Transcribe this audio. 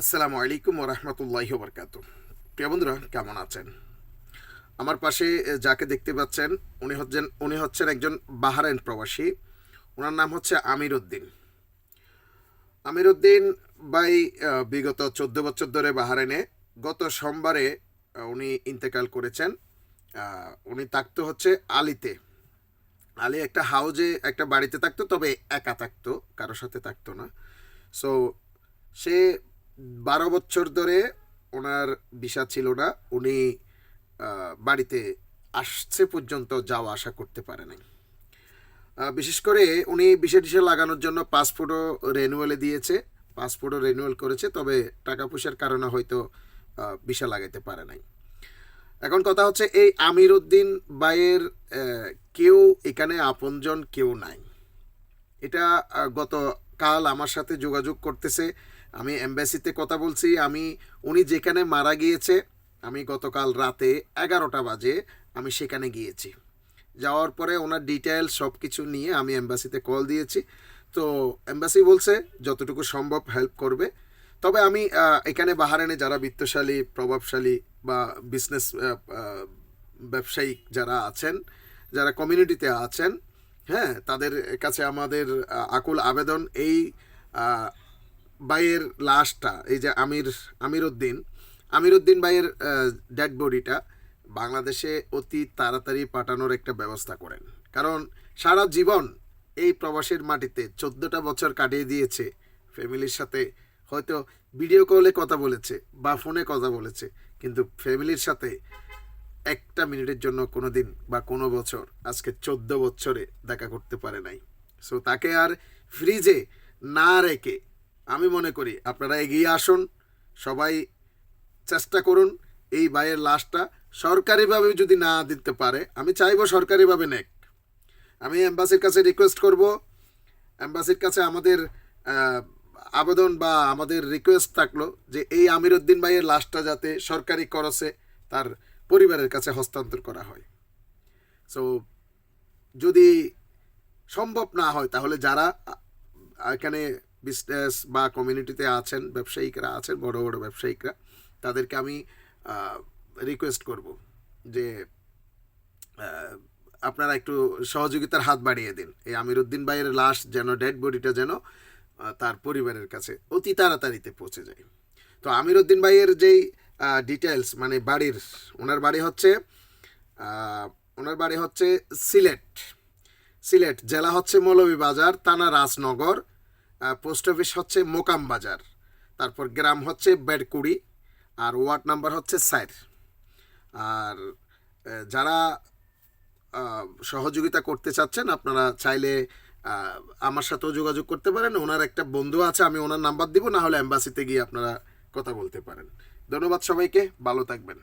আসসালামু আলাইকুম ওরহমতুল্লাহি বরকাত প্রিয় বন্ধুরা, কেমন আছেন? আমার পাশে যাকে দেখতে পাচ্ছেন, উনি হচ্ছেন উনি হচ্ছেন একজন বাহারাইন প্রবাসী। ওনার নাম হচ্ছে আমির উদ্দিন। আমির উদ্দিন বাই বিগত চোদ্দ বছর ধরে বাহারাইনে। গত সোমবারে উনি ইন্তেকাল করেছেন। উনি থাকতো হচ্ছে আলিতে। আলী একটা হাউজে, একটা বাড়িতে থাকতো, তবে একা থাকতো কারোর সাথে থাকতো না। সো, সে বারো বছর ধরে ওনার ভিসা ছিল না। উনি বাড়িতে আসছে পর্যন্ত যাওয়া আসা করতে পারে নাই। বিশেষ করে উনি বিষে টিসে লাগানোর জন্য পাসপোর্টও রেনুয়ালে দিয়েছে। পাসপোর্টও রেনুয়াল করেছে তবে টাকা পয়সার কারণে হয়তো ভিসা লাগাইতে পারে নাই। এখন কথা হচ্ছে এই আমির উদ্দিন বাইয়ের কেউ এখানে আপনজন কেউ নাই। এটা আহ, গতকাল আমার সাথে যোগাযোগ করতেছে। আমি এম্বাসিতে কথা বলছি, আমি, উনি যেখানে মারা গিয়েছে, আমি গতকাল রাতে এগারোটা বাজে আমি সেখানে গিয়েছি। যাওয়ার পরে ওনার ডিটেল সব কিছু নিয়ে আমি এম্বাসিতে কল দিয়েছি। তো এম্বাসি বলছে, যতটুকু সম্ভব হেল্প করবে। তবে আমি এখানে বাহারানে যারা বিত্তশালী, প্রভাবশালী বা বিজনেস ব্যবসায়িক যারা আছেন, যারা কমিউনিটিতে আছেন হ্যাঁ তাদের কাছে আমাদের আকুল আবেদন এই আহ, বাইয়ের লাশটা এই যে আমির আমির উদ্দিন আমির উদ্দিন ভাইয়ের ডেড বডিটা বাংলাদেশে অতি তাড়াতাড়ি পাঠানোর একটা ব্যবস্থা করেন। কারণ সারা জীবন এই প্রবাসের মাটিতে চোদ্দোটা বছর কাটিয়ে দিয়েছে। ফ্যামিলির সাথে হয়তো ভিডিও কলে কথা বলেছে বা ফোনে কথা বলেছে কিন্তু ফ্যামিলির সাথে একটা মিনিটের জন্য কোনো দিন বা কোনো বছর আজকে চোদ্দ বছরে দেখা করতে পারে নাই। সো তাকে আর ফ্রিজে না রেখে আমি মনে করি আপনারা এগিয়ে আসুন, সবাই চেষ্টা করুন এই ভাইয়ের লাশটা সরকারিভাবে যদি না দিতে পারে, আমি চাইব সরকারিভাবে নেক। আমি এম্বাসির কাছে রিকোয়েস্ট করব, এম্বাসির কাছে আমাদের আবেদন বা আমাদের রিকোয়েস্ট থাকল যে এই আমির উদ্দিন ভাইয়ের লাশটা যাতে সরকারি খরচে তার পরিবারের কাছে হস্তান্তর করা হয়। সো যদি সম্ভব না হয়, তাহলে যারা এখানে বিজনেস বা কমিউনিটিতে আছেন, ব্যবসায়িকরা আছেন, বড় বড় ব্যবসায়িকরা, তাদেরকে আমি রিকোয়েস্ট করব যে আপনারা একটু সহযোগিতার হাত বাড়িয়ে দিন। এই আমির উদ্দিন ভাইয়ের লাশ যেন ডেড বডিটা যেন তার পরিবারের কাছে অতি তাড়াতাড়িতে পৌঁছে যায়। তো আমির উদ্দিন ভাইয়ের যেই ডিটেলস মানে বাড়ির, ওনার বাড়ি হচ্ছে ওনার বাড়ি হচ্ছে সিলেট। সিলেট, জেলা হচ্ছে মৌলভীবাজার, থানা রাজনগর পোস্ট অফিস হচ্ছে মোকাম বাজার, তারপর গ্রাম হচ্ছে বেডকুড়ি, আর ওয়ার্ড নাম্বার হচ্ছে স্যার আর যারা সহযোগিতা করতে চাচ্ছেন, আপনারা চাইলে আমার সাথেও যোগাযোগ করতে পারেন। ওনার একটা বন্ধু আছে, আমি ওনার নাম্বার দিব, না হলে অ্যাম্বাসিতে গিয়ে আপনারা কথা বলতে পারেন। ধন্যবাদ সবাইকে, ভালো থাকবেন।